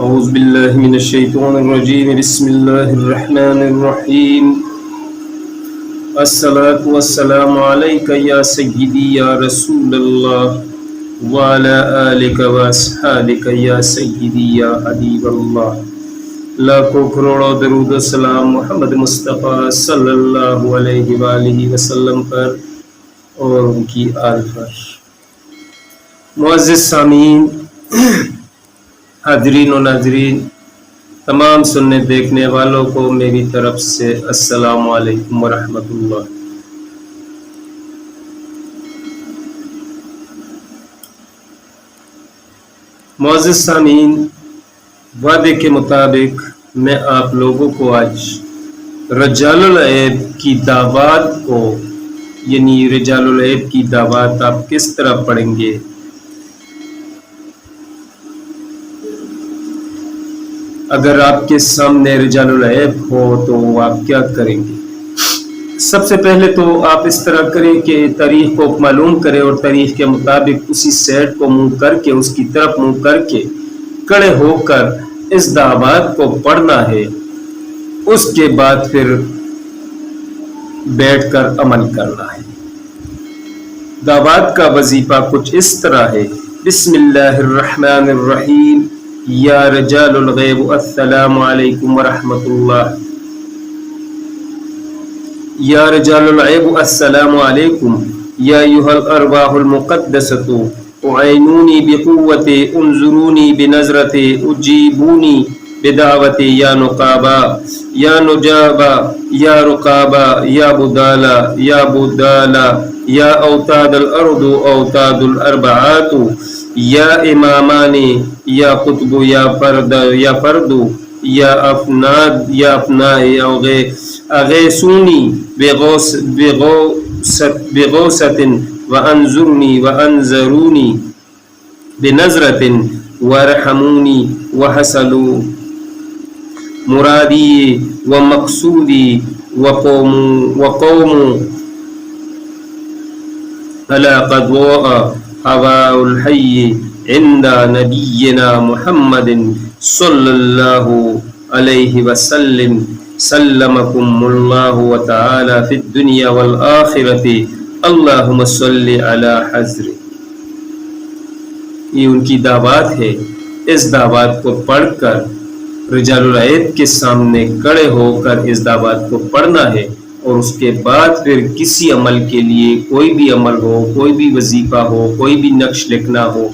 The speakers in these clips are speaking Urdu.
أعوذ بالله من الشيطان الرجيم. بسم الله الرحمن الرحيم. الصلاة والسلام عليك يا سيدي يا رسول الله وعلى آلك وأصحابك يا سيدي يا حبيب الله. لاکھوں کروڑوں درود. و سلام محمد مصطفیٰ صلی اللہ علیہ وآلہ وسلم پر اور ان کی آل پر. معزز سامعین حاضرین و ناظرین، تمام سننے دیکھنے والوں کو میری طرف سے السلام علیکم ورحمۃ اللہ۔ معزز سامعین، وعدے کے مطابق میں آپ لوگوں کو آج رجال العیب کی دعوات کو یعنی رجال العیب کی دعوات آپ کس طرح پڑھیں گے؟ اگر آپ کے سامنے رجال العیب ہو تو آپ کیا کریں گے؟ سب سے پہلے تو آپ اس طرح کریں کہ تاریخ کو معلوم کریں اور تاریخ کے مطابق اسی سیٹ کو منہ کر کے، اس کی طرف منہ کر کے کڑے ہو کر اس دعوات کو پڑھنا ہے۔ اس کے بعد پھر بیٹھ کر عمل کرنا ہے۔ دعوات کا وظیفہ کچھ اس طرح ہے۔ بسم اللہ الرحمن الرحیم۔ يا رجال الغيب السلام عليكم ورحمة الله. يا رجال الغيب السلام عليكم. يا أيها الأرباح المقدسة أعينوني بقوة أنظروني بنظرة أجيبوني بدعوة يا نقابا يا نجابا يا رقابا يا بدالا يا بدالا. يا أوتاد الأرض أوتاد الأربعات. يا إماماني يا قطب يا فرد يا فرد يا أفناد يا أفناء أو أغيسوني بغوس بغوثة بغوسة وأنظرني وأنظروني بنظرة وارحموني وحسلوا مرادي ومقصودي وقوم وقوم ألا قد وقع هواء الحي عند نبينا محمد صلى الله عليه وسلم. سلمكم الله وتعالى في الدنيا والآخرة. اللهم صل على حضر. یہ ان کی دعوات ہے. اس دعوات کو پڑھ کر رجال العید کے سامنے کڑے ہو کر اس دعوات کو پڑھنا ہے۔ اور اس کے بعد پھر کسی عمل کے لیے کوئی بھی عمل ہو، کوئی بھی وظیفہ ہو، کوئی بھی نقش لکھنا ہو،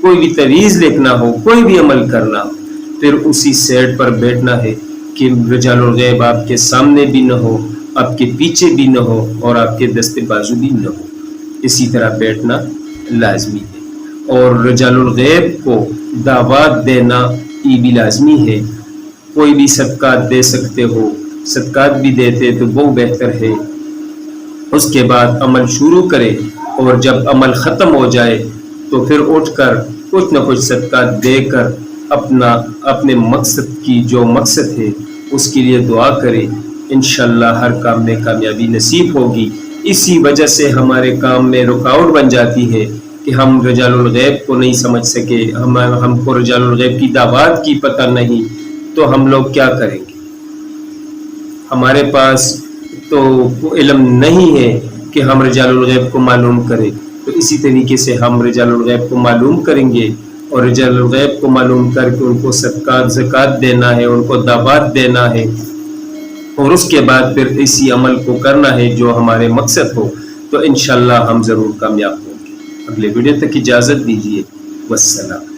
کوئی بھی تویز لکھنا ہو، کوئی بھی عمل کرنا ہو پھر اسی سیٹ پر بیٹھنا ہے کہ رجال الغیب آپ کے سامنے بھی نہ ہو، آپ کے پیچھے بھی نہ ہو اور آپ کے دست بازو بھی نہ ہو۔ اسی طرح بیٹھنا لازمی ہے۔ اور رجال الغیب کو دعوات دینا یہ بھی لازمی ہے۔ کوئی بھی صدقات دے سکتے ہو صدقات بھی دیتے تو وہ بہتر ہے۔ اس کے بعد عمل شروع کرے اور جب عمل ختم ہو جائے تو پھر اٹھ کر کچھ نہ کچھ صدقات دے کر اپنا، اپنے مقصد کی جو مقصد ہے اس کے لیے دعا کرے۔ انشاءاللہ ہر کام میں کامیابی نصیب ہوگی۔ اسی وجہ سے ہمارے کام میں رکاوٹ بن جاتی ہے کہ ہم رجال الغیب کو نہیں سمجھ سکے، ہم ہم کو رجال الغیب کی دعوات کی پتہ نہیں، تو ہم لوگ کیا کریں گے؟ ہمارے پاس تو علم نہیں ہے کہ ہم رجال الغیب کو معلوم کریں۔ تو اسی طریقے سے ہم رجال الغیب کو معلوم کریں گے اور رجال الغیب کو معلوم کر کے ان کو صدقات، زکوٰۃ دینا ہے، ان کو دعوات دینا ہے۔ اور اس کے بعد پھر اسی عمل کو کرنا ہے جو ہمارے مقصد ہو۔ تو انشاءاللہ ہم ضرور کامیاب ہوں گے۔ اگلے ویڈیو تک اجازت دیجیے والسلام۔